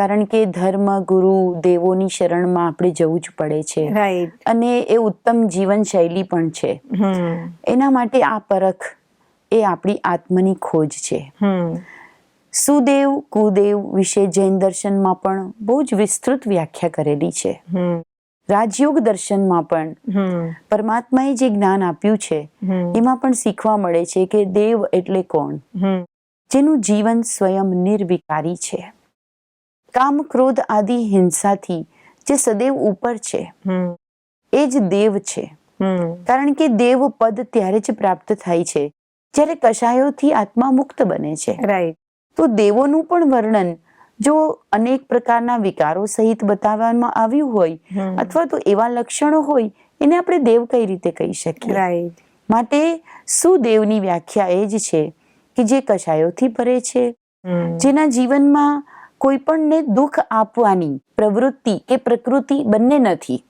કારણ કે ધર્મ ગુરુ દેવોની શરણમાં આપણે જવું જ પડે છે. અને એ ઉત્તમ જીવન શૈલી પણ છે. એના માટે આ પરખ એ આપણી આત્મની ખોજ છે. સુદેવ કુદેવ વિશે જૈન દર્શનમાં પણ બહુ જ વિસ્તૃત વ્યાખ્યા કરેલી છે. રાજયોગ દર્શનમાં પણ પરમાત્માએ જે જ્ઞાન આપ્યું છે એમાં પણ શીખવા મળે છે કે દેવ એટલે કોણ? જેનું જીવન સ્વયં નિર્વિકારી છે. કામ ક્રોધ આદિ હિંસાથી જે સદૈવ ઉપર છે. એ જ દેવ છે. કારણ કે દેવ પદ ત્યારે જ પ્રાપ્ત થાય છે. જ્યારે કશાયોથી આત્મા મુક્ત બને છે. રાઈટ તો દેવોનું પણ વર્ણન જો અનેક પ્રકારના વિકારો સહિત બતાવવામાં આવ્યું હોય અથવા તો એવા લક્ષણો હોય એને આપણે દેવ કઈ રીતે કહી શકીએ? રાઈટ માટે સુદેવની વ્યાખ્યા એ જ છે કે જે કશાયોથી પરે છે? જેના જીવનમાં કોઈ પણને દુઃખ આપવાની પ્રવૃત્તિ કે પ્રકૃતિ બંને નથી.